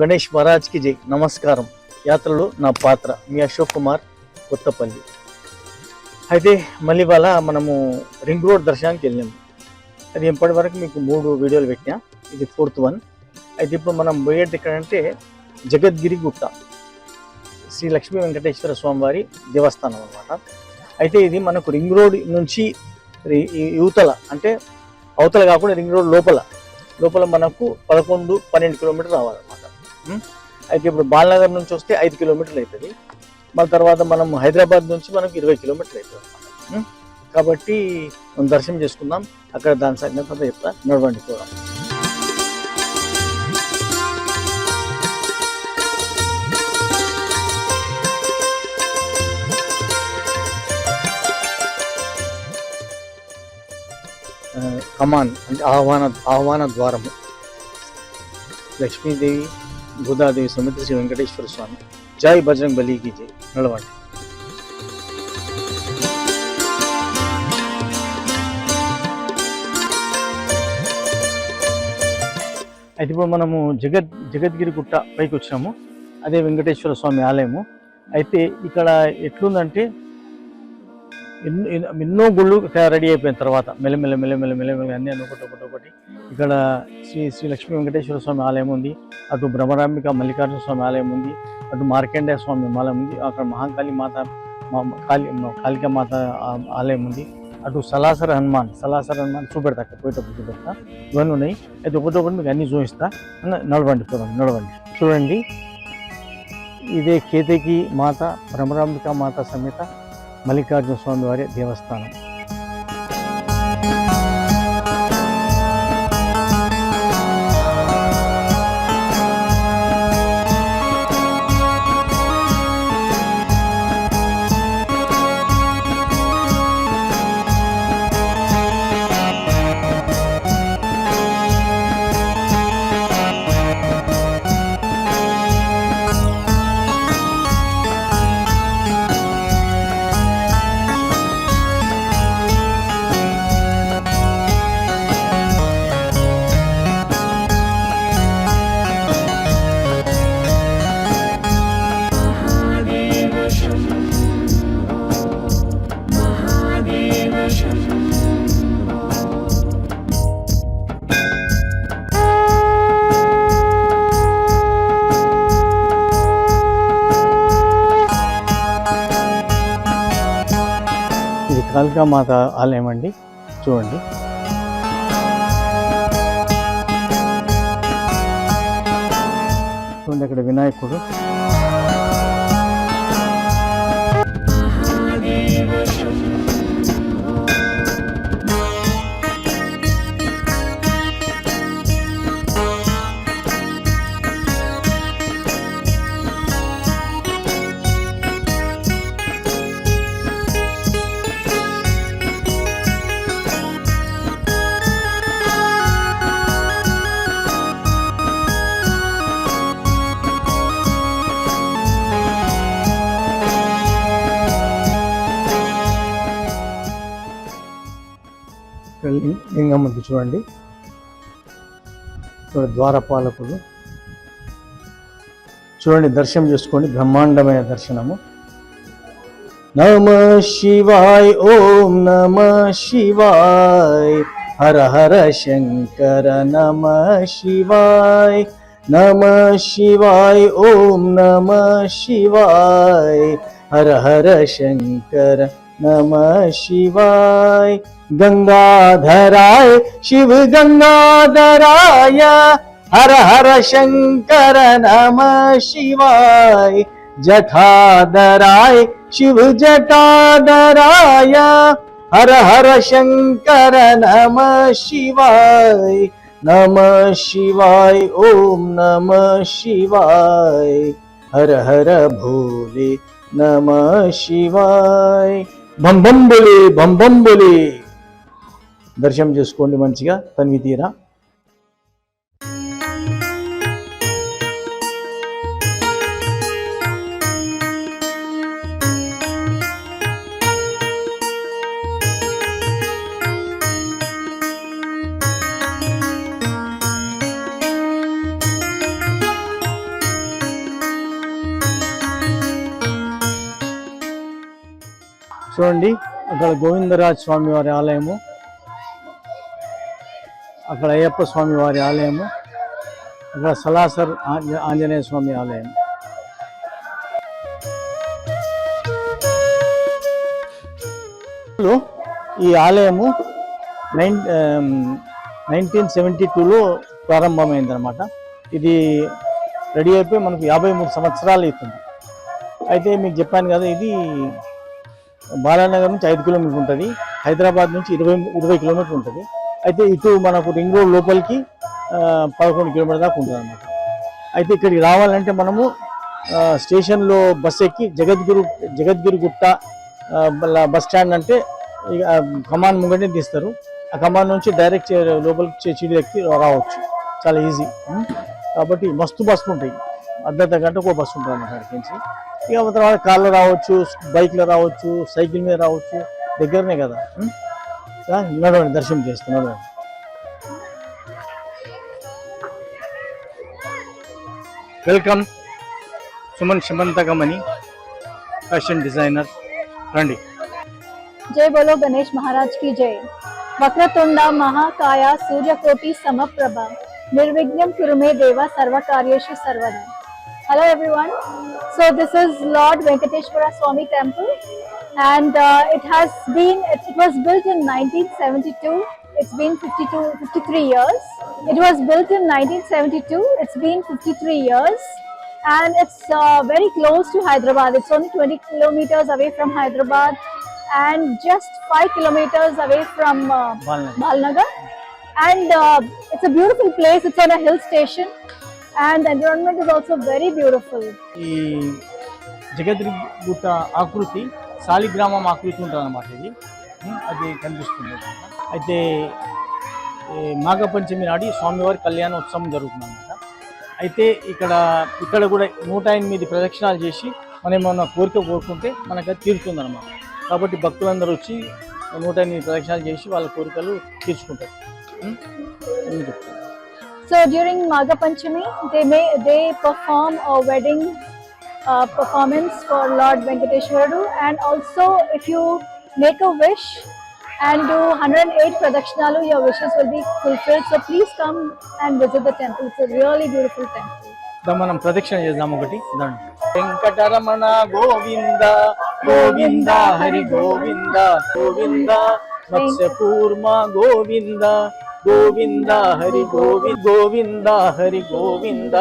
గణేష్ మహారాజ్కి జై. నమస్కారం. యాత్రలో నా పాత్ర మీ అశోక్ కుమార్ కొత్తపల్లి. అయితే మళ్ళీ ఇవాళ మనము రింగ్ రోడ్ దర్శనానికి వెళ్ళాము అది ఇప్పటి వరకు మీకు మూడు వీడియోలు పెట్టినా. ఇది ఫోర్త్ వన్. అయితే ఇప్పుడు మనం పోయేది ఎక్కడంటే జగద్గిరి గుట్ట. శ్రీ లక్ష్మీ వెంకటేశ్వర స్వామివారి దేవస్థానం అన్నమాట. అయితే ఇది మనకు రింగ్ రోడ్ నుంచి యువతల అంటే అవతల కాకుండా రింగ్ రోడ్ లోపల. లోపల మనకు పదకొండు పన్నెండు కిలోమీటర్లు రావాలన్నమాట. అయితే ఇప్పుడు బాలనగర్ నుంచి వస్తే ఐదు కిలోమీటర్లు అవుతుంది. మళ్ళీ తర్వాత మనం హైదరాబాద్ నుంచి మనకు ఇరవై కిలోమీటర్లు అవుతుంది అనమాట కాబట్టి మనం దర్శనం చేసుకుందాం. అక్కడ దాని సంగతి చెప్తా. నడవండి పోదాం కమాన్ అంటే ఆహ్వాన ఆహ్వాన ద్వారము. లక్ష్మీదేవి గోదాదేవి సముద్ర శ్రీ వెంకటేశ్వర స్వామి. జై బజరంగ్ బలికి జై. నడవండి. అయితే ఇప్పుడు మనము జగత్ జగద్గిరి గుట్ట పైకి వచ్చినాము అదే వెంకటేశ్వర స్వామి ఆలయము. అయితే ఇక్కడ ఎట్లుందంటే ఎన్నో ఎన్నో- ఎన్నో గుళ్ళు తయారు రెడీ అయిపోయిన తర్వాత మెల్లమెల్ల మెల్లమెల్ల మెల్లమెల్ల అన్ని అన్ని ఒకటి ఒకటి ఒకటి. ఇక్కడ శ్రీ శ్రీ లక్ష్మీ వెంకటేశ్వర స్వామి ఆలయం ఉంది. అటు బ్రహ్మరాంబిక మల్లికార్జున స్వామి ఆలయం ఉంది. అటు మార్కండేయ స్వామి ఆలయం ఉంది. అక్కడ మహాకాళి మాత మా- కాళీ కాళికా మాత ఆ- ఆలయం ఉంది. అటు సలాసర హనుమాన్ సలాసర హనుమాన్ చూపెడతా అక్కడ పోయేటప్పుడు చూపెడతా. ఇవన్నీ ఉన్నాయి. అయితే ఒకటి ఒకటి మీకు అన్ని చూపిస్తా. అన్న- నడవండి చూడండి నడవండి. చూడండి. ఇదే కేతకి మాత భ్రమరాంబిక మాత సమేత మల్లికార్జున స్వామి వారి దేవస్థానం. మాత ఆలయం అండి. చూడండి. చూడండి అక్కడ వినాయకుడు. లింగ- లింగం ఉంది చూడండి. ఇక్కడ ద్వారపాలకులు. చూడండి దర్శనం చేసుకోండి. బ్రహ్మాండమైన దర్శనము. నమ శివాయ్ ఓం నమ శివాయ్. హర హర శంకర నమ శివాయ్. నమ శివాయ్ ఓం నమ శివాయ్. హర హర శంకర నమ శివాయ్. गङ्गाधराय शिव गङ्गाधराय हर हर शङ्कर नम शिवाय जठाधराय शिव जटाधराय हर हर शङ्कर नम शिवाय नम शिवाय ॐ नम शिवाय हर हर भोरे नम शिले भे దర్శనం చేసుకోండి మంచిగా తనివి తీరా. చూడండి అక్కడ గోవిందరాజ్ స్వామి వారి ఆలయము. అక్కడ అయ్యప్ప స్వామి వారి ఆలయము అక్కడ సలాసర్ ఆంజనేయ స్వామి ఆలయం. ఈ ఆలయము నైన్ నైన్టీన్ సెవెంటీ టూలో ప్రారంభమైందనమాట ఇది రెడీ అయిపోయి మనకు యాభై మూడు సంవత్సరాలు అవుతుంది. అయితే మీకు చెప్పాను కదా ఇది బాలానగర్ నుంచి ఐదు కిలోమీటర్ ఉంటుంది. హైదరాబాద్ నుంచి ఇరవై ఇరవై కిలోమీటర్ ఉంటుంది. అయితే ఇటు మనకు రింగ్ రోడ్ లోపలికి పదకొండు కిలోమీటర్ దాకా ఉంటుంది అనమాట అయితే ఇక్కడికి రావాలంటే మనము స్టేషన్లో బస్ ఎక్కి జగద్గురు జగద్గిరి గుట్ట బస్ స్టాండ్ అంటే ఇక కమాన్ ముంగటే తీస్తారు. ఆ కమాన్ నుంచి డైరెక్ట్ చే- లోపలికి చే- చీడి ఎక్కి రావచ్చు. చాలా ఈజీ. కాబట్టి మస్తు బస్సులు ఉంటాయి. అర్ధ గంట ఒక బస్సు ఉంటుంది అన్నమాట అక్కడికి నుంచి. ఇక తర్వాత కార్లో రావచ్చు బైక్లో రావచ్చు సైకిల్ మీద రావచ్చు దగ్గరనే కదా. నడవండి దర్శనం చేస్తున్నాడు welcome. Suman Shamanthakam fashion designer. రండి. జై బలో గణేష్ మహారాజ్కి జై. వక్రతుండ మహాకాయ సూర్యకోటి సమప్రభ. నిర్విఘ్నం కురుమే దేవ సర్వకార్యేషు సర్వదా. Hello everyone so this is lord Venkateswara Swami temple and uh, it has been it, it was built in 1972 it's been 52 53 years it was built in 1972 it's been 53 years and it's uh, very close to hyderabad it's only 20 kilometers away from hyderabad and just 5 kilometers away from uh, Balanagar Balnagar. And uh, it's a beautiful place. It's on a hill station, and the environment is also very beautiful. ఈ జగద్రి గుట్ట ఆకృతి శాలిగ్రామం ఆకృతి ఉంటుంది అనమాట ఇది అది కనిపిస్తుంది. అయితే మాఘ నాగపంచమి నాడు స్వామివారి కళ్యాణోత్సవం జరుగుతుంది అనమాట అయితే ఇక్కడ ఇక్కడ కూడా నూట ఎనిమిది ప్రదక్షిణాలు చేసి మనం ఏమన్నా కోరిక కోరుకుంటే మనకు అది తీరుతుంది అనమాట కాబట్టి భక్తులందరూ వచ్చి నూట ఎనిమిది ప్రదక్షిణాలు చేసి వాళ్ళ కోరికలు తీర్చుకుంటారు. సో డ్యూరింగ్ చెప్తాను. So during Maga Panchami, they may they perform a wedding uh, performance for Lord Venkateshwaru and also if you make a wish and do 108 pradakshinalu, your wishes will be fulfilled. So please come and visit the temple. It's a really beautiful temple. దా మనం ప్రదక్షిణ చేద్దాం ఒకటి వెంకటరమణ గోవింద గోవింద హరి గోవింద గోవింద మత్స్యకూర్మ గోవింద గోవింద హరి గోవి గోవింద హరి గోవింద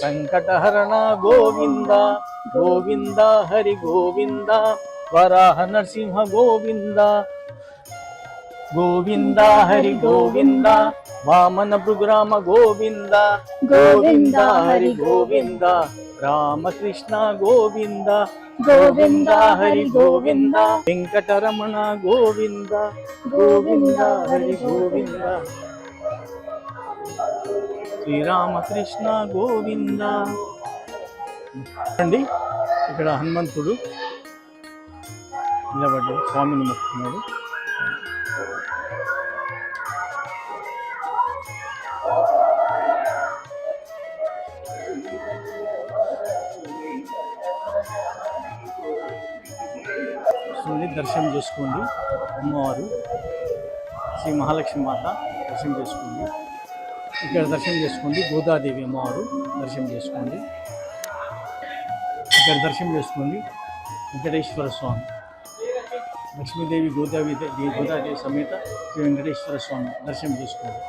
సంకటహరణ గోవింద గోవింద హరి గోవింద వరాహ నరసింహ గోవింద గోవింద హరి గోవింద వామన భృగ్రామ గోవింద గోవింద హరి గోవింద రామకృష్ణ గోవింద గోవింద హరి గోవింద వెంకటరమణ గోవింద గోవింద హరి గోవింద శ్రీరామకృష్ణ గోవింద. అండి ఇక్కడ హనుమంతుడు నిలబడ్డాడు స్వామిని మొక్కుతున్నాడు. వస్తుంది దర్శనం చేసుకోండి. అమ్మవారు శ్రీ మహాలక్ష్మి మాత దర్శనం చేసుకోండి. ఇక్కడ దర్శనం చేసుకోండి. గోదాదేవి అమ్మవారు దర్శనం చేసుకోండి. ఇక్కడ దర్శనం చేసుకోండి. వెంకటేశ్వర స్వామి. లక్ష్మీదేవి గోదాదేవి దేవి గోదాదేవి సమేత శ్రీ వెంకటేశ్వర స్వామి దర్శనం చేసుకోండి.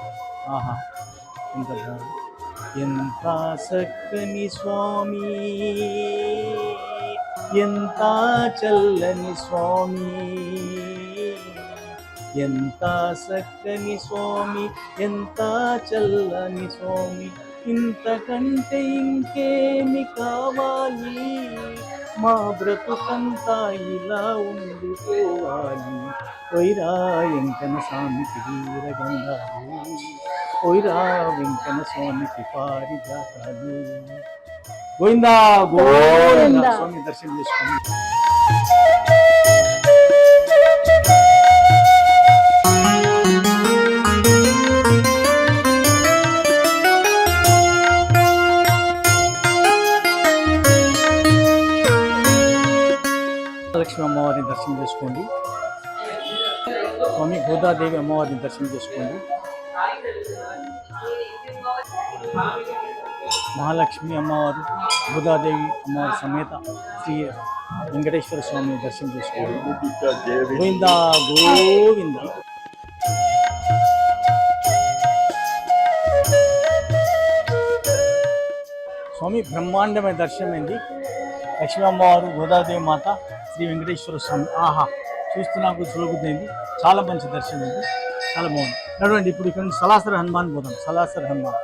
ఆహా ఎంత ఎంత చక్కని స్వామి. ఎంత చల్లని స్వామి ఎంత చక్కని స్వామి ఎంత చల్లని స్వామి. ఇంతకంటే ఇంకేమి కావాలి? మా బ్రతుకంతా ఇలా ఉండిపోవాలి. పోయిరా వెంకన స్వామికి వీరగంగాలు పోయిరా వెంకన స్వామికి పారిజాతాలు. గోవిందా గోవింద. స్వామి దర్శనం చేసుకోండి మహాలక్ష్మి అమ్మవారిని దర్శనం చేసుకోండి. స్వామి గోదాదేవి అమ్మవారిని దర్శనం చేసుకోండి. మహాలక్ష్మి అమ్మవారు గోదాదేవి అమ్మవారి సమేత శ్రీ వెంకటేశ్వర స్వామిని దర్శనం చేసుకోండి గోవింద గోవింద. స్వామి బ్రహ్మాండమైన దర్శనమైంది. లక్ష్మీ అమ్మవారు గోదాదేవి మాత శ్రీ వెంకటేశ్వర స్వామి. ఆహా చూస్తూ నాకు చూడబుద్ధింది. చాలా మంచి దర్శనం ఇది చాలా బాగుంది. నడవండి ఇప్పుడు ఇక్కడ నుంచి సలాసర హనుమాన్ పోదాం. సలాసర హనుమాన్.